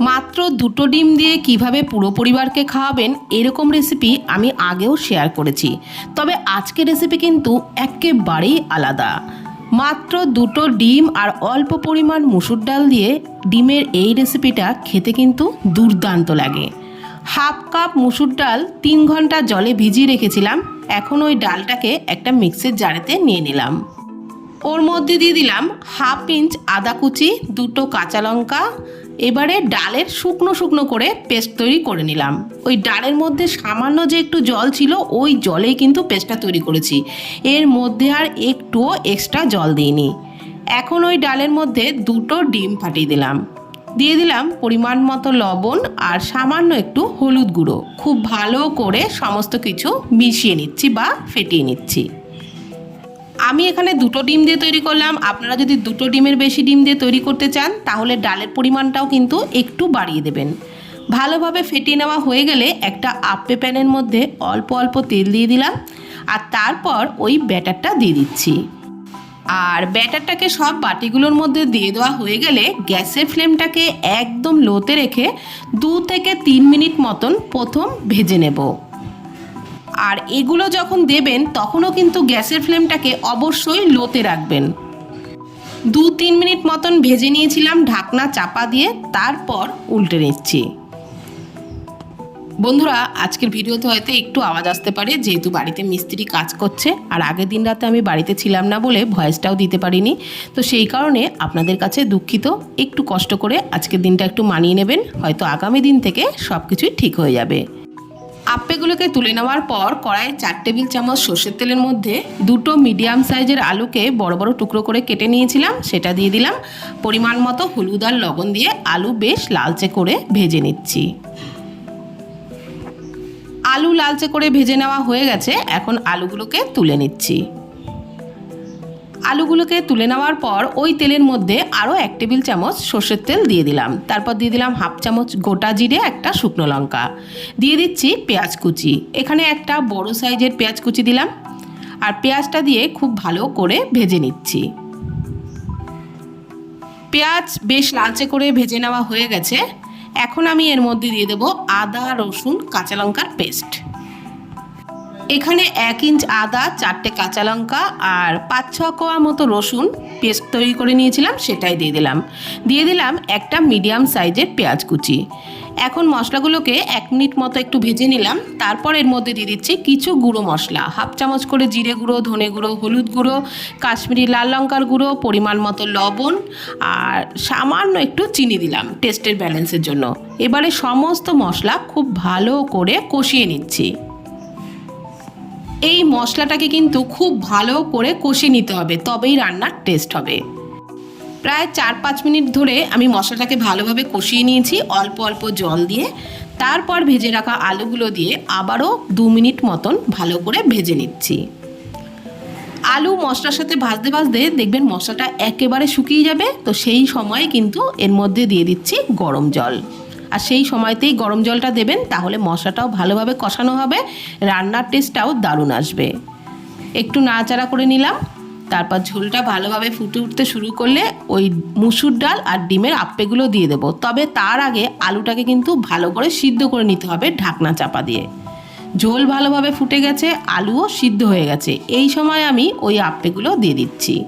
মাত্র দুটো ডিম দিয়ে কীভাবে পুরো পরিবারকে খাওয়াবেন এরকম রেসিপি আমি আগেও শেয়ার করেছি। তবে আজকের রেসিপি কিন্তু একেবারেই আলাদা। মাত্র দুটো ডিম আর অল্প পরিমাণ মুসুর ডাল দিয়ে ডিমের এই রেসিপিটা খেতে কিন্তু দুর্দান্ত লাগে। হাফ কাপ মুসুর ডাল তিন ঘণ্টা জলে ভিজিয়ে রেখেছিলাম, এখন ওই ডালটাকে একটা মিক্সের জারেতে নিয়ে নিলাম। ওর মধ্যে দিয়ে দিলাম হাফ ইঞ্চ আদা কুচি, দুটো কাঁচা লঙ্কা এবারে ডালের শুকনো শুকনো করে পেস্ট তৈরি করে নিলাম। ওই ডালের মধ্যে সামান্য যে একটু জল ছিল, ওই জলেই কিন্তু পেস্টটা তৈরি করেছি। এর মধ্যে আর একটুও এক্সট্রা জল দিইনি। এখন ওই ডালের মধ্যে দুটো ডিম ফাটিয়ে দিলাম। দিয়ে দিলাম পরিমাণ মতো লবণ আর সামান্য একটু হলুদ গুঁড়ো। খুব ভালো করে সমস্ত কিছু মিশিয়ে নিচ্ছি বা ফেটিয়ে নিচ্ছি। আমি এখানে দুটো ডিম দিয়ে তৈরি করলাম। আপনারা যদি দুটো ডিমের বেশি ডিম দিয়ে তৈরি করতে চান, তাহলে ডালের পরিমাণটাও কিন্তু একটু বাড়িয়ে দেবেন। ভালোভাবে ফেটিয়ে নেওয়া হয়ে গেলে একটা আপে প্যানের মধ্যে অল্প অল্প তেল দিয়ে দিলাম আর তারপর ওই ব্যাটারটা দিয়ে দিচ্ছি। আর ব্যাটারটাকে সব বাটিগুলোর মধ্যে দিয়ে দেওয়া হয়ে গেলে গ্যাসের ফ্লেমটাকে একদম লোতে রেখে দু থেকে তিন মিনিট মতন প্রথম ভেজে নেব। আর এগুলো যখন দেবেন, তখনও কিন্তু গ্যাসের ফ্লেমটাকে অবশ্যই লোতে রাখবেন। দু তিন মিনিট মতন ভেজে নিয়েছিলাম, ঢাকনা চাপা দিয়ে তারপর উল্টে নিচ্ছি। বন্ধুরা, আজকের ভিডিওতে হয়তো একটু আওয়াজ আসতে পারে, যেহেতু বাড়িতে মিস্ত্রি কাজ করছে, আর আগের দিন রাতে আমি বাড়িতে ছিলাম না বলে ভয়েসটাও দিতে পারিনি। তো সেই কারণে আপনাদের কাছে দুঃখিত, একটু কষ্ট করে আজকের দিনটা একটু মানিয়ে নেবেন, হয়তো আগামী দিন থেকে সব কিছুই ঠিক হয়ে যাবে। আপ্পেগুলোকে তুলে নেওয়ার পর কড়াইয়ে চার টেবিল চামচ সর্ষের তেলের মধ্যে দুটো মিডিয়াম সাইজের আলুকে বড় বড় টুকরো করে কেটে নিয়েছিলাম, সেটা দিয়ে দিলাম। পরিমাণ মতো হলুদ আর লবণ দিয়ে আলু বেশ লালচে করে ভেজে নিচ্ছি। আলু লালচে করে ভেজে নেওয়া হয়ে গেছে, এখন আলুগুলোকে তুলে নিচ্ছি। আলুগুলোকে তুলে নেওয়ার পর ওই তেলের মধ্যে আরও এক টেবিল চামচ সর্ষের তেল দিয়ে দিলাম। তারপর দিয়ে দিলাম হাফ চামচ গোটা জিরে, একটা শুকনো লঙ্কা। দিয়ে দিচ্ছি পেঁয়াজ কুচি। এখানে একটা বড় সাইজের পেঁয়াজ কুচি দিলাম। আর পেঁয়াজটা দিয়ে খুব ভালো করে ভেজে নিচ্ছি। পেঁয়াজ বেশ লালচে করে ভেজে নেওয়া হয়ে গেছে। এখন আমি এর মধ্যে দিয়ে দেবো আদা, রসুন, কাঁচা লঙ্কার পেস্ট। এখানে এক ইঞ্চ আদা, চারটে কাঁচা লঙ্কা আর পাঁচ ছ কোয়া মতো রসুন পেস্ট তৈরি করে নিয়েছিলাম, সেটাই দিয়ে দিলাম। দিয়ে দিলাম একটা মিডিয়াম সাইজের পেঁয়াজ কুচি। এখন মশলাগুলোকে এক মিনিট মতো একটু ভেজে নিলাম। তারপর এর মধ্যে দিয়ে দিচ্ছি কিছু গুঁড়ো মশলা। হাফ চামচ করে জিরে গুঁড়ো, ধনে গুঁড়ো, হলুদ গুঁড়ো, কাশ্মীরি লাল লঙ্কার গুঁড়ো, পরিমাণ মতো লবণ আর সামান্য একটু চিনি দিলাম টেস্টের ব্যালেন্সের জন্য। এবারে সমস্ত মশলা খুব ভালো করে কষিয়ে নিচ্ছি। এই মশলাটাকে কিন্তু খুব ভালো করে কষে নিতে হবে, তবেই রান্নার টেস্ট হবে। প্রায় চার পাঁচ মিনিট ধরে আমি মশলাটাকে ভালোভাবে কষিয়ে নিয়েছি, অল্প অল্প জল দিয়ে। তারপর ভেজে রাখা আলুগুলো দিয়ে আবারও দু মিনিট মতন ভালো করে ভেজে নিচ্ছি। আলু মশলার সাথে ভাজতে ভাজতে দেখবেন মশলাটা একেবারে শুকিয়ে যাবে, তো সেই সময় কিন্তু এর মধ্যে দিয়ে দিচ্ছি গরম জল। আর সেই সময়তেই গরম জলটা দেবেন, তাহলে মশলাটাও ভালোভাবে কষানো হবে, রান্নার টেস্টটাও দারুণ আসবে। একটু নাড়াচাড়া করে নিলাম, তারপর ঝোলটা ভালোভাবে ফুটে উঠতে শুরু করলে ওই মুসুর ডাল আর ডিমের আপ্পেগুলো দিয়ে দেবো। তবে তার আগে আলুটাকে কিন্তু ভালো করে সিদ্ধ করে নিতে হবে ঢাকনা চাপা দিয়ে। ঝোল ভালোভাবে ফুটে গেছে, আলুও সিদ্ধ হয়ে গেছে। এই সময় আমি ওই আপ্পেগুলো দিয়ে দিচ্ছি।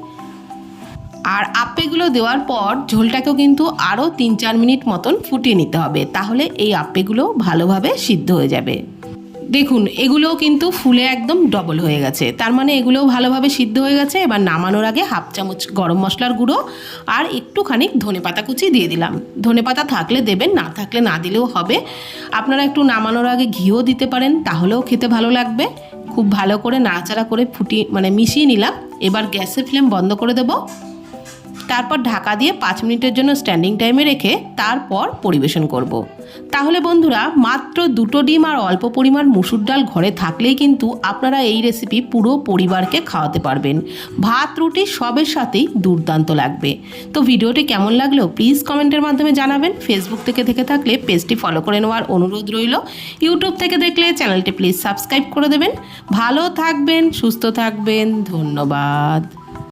আর আপ্পেগুলো দেওয়ার পর ঝোলটাকেও কিন্তু আরও তিন চার মিনিট মতন ফুটিয়ে নিতে হবে, তাহলে এই আপ্পেগুলো ভালোভাবে সিদ্ধ হয়ে যাবে। দেখুন, এগুলোও কিন্তু ফুলে একদম ডবল হয়ে গেছে। তার মানে এগুলোও ভালোভাবে সিদ্ধ হয়ে গেছে। এবার নামানোর আগে হাফ চামচ গরম মশলার গুঁড়ো আর একটুখানি ধনে পাতা কুচি দিয়ে দিলাম। ধনে পাতা থাকলে দেবেন, না থাকলে না দিলেও হবে। আপনারা একটু নামানোর আগে ঘিও দিতে পারেন, তাহলেও খেতে ভালো লাগবে। খুব ভালো করে নাড়াচাড়া করে ফুটিয়ে মানে মিশিয়ে নিলাম। এবার গ্যাসের ফ্লেম বন্ধ করে দেবো। তারপর ঢাকা দিয়ে পাঁচ মিনিটের জন্য স্ট্যান্ডিং টাইমে রেখে তারপর পরিবেশন করব। তাহলে বন্ধুরা, মাত্র দুটো ডিম আর অল্প পরিমাণ মুসুর ডাল ঘরে থাকলেই কিন্তু আপনারা এই রেসিপি পুরো পরিবারকে খাওয়াতে পারবেন। ভাত, রুটি সবের সাথেই দুর্দান্ত লাগবে। তো ভিডিওটি কেমন লাগল প্লিজ কমেন্টের মাধ্যমে জানাবেন। ফেসবুক থেকে থেকে থাকলে পেজটি ফলো করে নেওয়ার অনুরোধ রইল। ইউটিউব থেকে দেখলে চ্যানেলটি প্লিজ সাবস্ক্রাইব করে দেবেন। ভালো থাকবেন, সুস্থ থাকবেন, ধন্যবাদ।